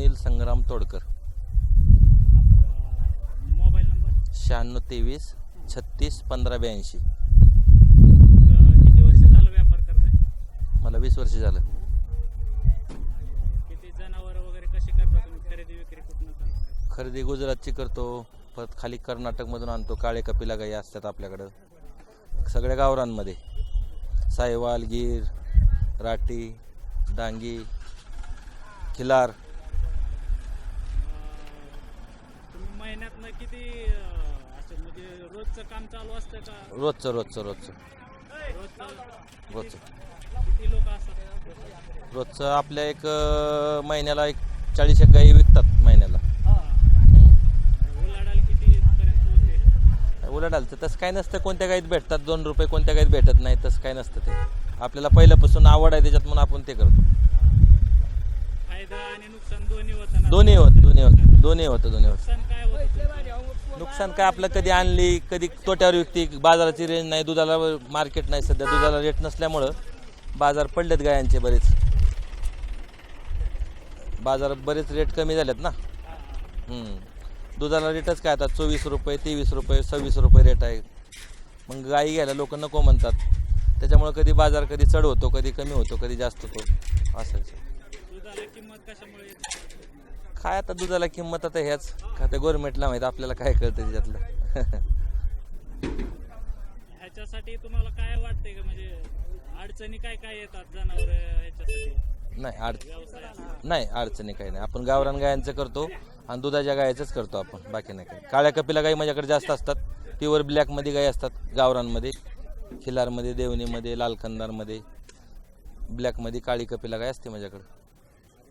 Sunil Sangram Todkar. Mobile number? शहाण्णव तेवीस छत्तीस पंधरा ब्याऐंशी. किती वर्ष झालं व्यापार करताय? मला वीस वर्ष झालं. किती जनावर वगैरे कशी करता तुम्ही? खरेदी विक्री कुठनं करताय खरेदी गुजरातची करतो. परत खाली कर्नाटकमधून आणतो. काळे कपिला गाई असतात आपल्याकडं. सगळ्या गावरांमध्ये. सायवाल गीर राटी डांगी खिलार तुम्ही महिन्यातनं किती असं म्हणजे रोजचं काम चालू असतं का? रोजचं रोजचं रोजचं. रोजचं. रोजचं किती लोक असतात? रोजचं आपल्या एक महिन्याला एक चाळीस एक गाई विकतात महिन्याला. उलाढाल तर तसं काय नसतं कोणत्या गाईत भेटतात दोन रुपये कोणत्या गाईत भेटत नाही तसं काय नसतं ते. आपल्याला पहिल्यापासून आवड आहे त्याच्यात म्हणून आपण ते करतो. फायदा आणि नुकसान दोन्ही होतं दोन्ही होत दोन्ही होत दोन्ही होतं दोन्ही होतं. नुकसान काय आपलं कधी आणली कधी तोट्यावर विकती बाजाराची रेंज नाही दुधाला मार्केट नाही सध्या दुधाला रेट नसल्यामुळं बाजार पडलेत गायांचे बरेच. बाजार बरेच रेट कमी झालेत ना. दुधाला रेटच काय आता? चोवीस रुपये तेवीस रुपये सव्वीस रुपये रेट आहे. मग गाई घ्यायला लोक नको म्हणतात. त्याच्यामुळं कधी बाजार कधी चढ होतो कधी कमी होतो कधी जास्त होतो. असं काय आता दुधाला किंमत आता ह्याच का ते गव्हर्नमेंटला माहीत आपल्याला काय कळतं त्याच्यातलं? ह्याच्यासाठी तुम्हाला काय वाटतंय का? म्हणजे अडचणी काय काय येतात जनावर ह्याच्यासाठी? नाही अड व्यवसायात? नाही अडचणी काही नाही. आपण गावरान गायांचं करतो आणि दुधाच्या गायचंच करतो आपण बाकी नाही काही. काळ्या कपिला गाई माझ्याकडे जास्त असतात. प्युअर ब्लॅकमध्ये गाई असतात गावरांमध्ये खिलारमध्ये देवणीमध्ये लालखंदारमध्ये. ब्लॅकमध्ये काळी कपिला गाय असते माझ्याकडे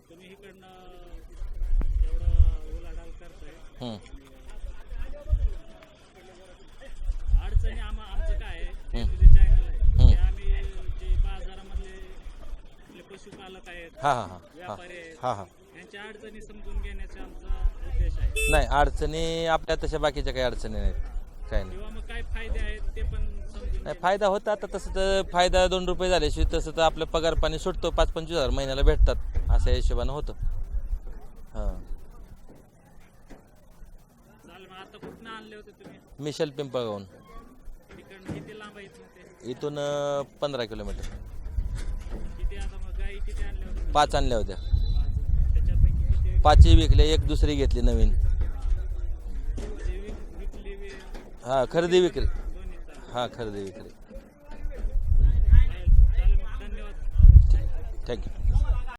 तुम्ही इकडनं एवढं उलाढाल करताय हम्म. अडचणी आमचं काय. म्हणजे चॅनल आहे. हम्म. ते आम्ही जे बाजारामधले आपले पशुपालक आहेत हा हा हा. हा व्यापारी आहेत हा हा. यांच्या अडचणी समजून घेण्याचा आमचा उद्देश आहे. नाही अडचणी आपल्या तशा बाकीच्या काही अडचणी नाहीत. काय नाही फायदा होता आता तसं तर फायदा दोन रुपये झाल्याशिवाय तसं तर आपलं पगार पाणी सुटतो. पाच पंचवीस हजार महिन्याला भेटतात. अशा हिशोबानं होतं. आता कुठनं आणले होते तुम्ही? मिशल पिंपळगावून तिकडनं किती लांब आहेत मग ते? इथून पंधरा किलोमीटर. किती आता मग गाई किती आणल्या होत्या पाच आणल्या होत्या. पाच. त्याच्यापैकी किती पाचही विकले एक दुसरी घेतली नवीन. म्हणजे विक- विकली वि- हां खरेदी विक्री. हां खरेदी विक्री. चालेल चालेल मग धन्यवाद. थँक्यू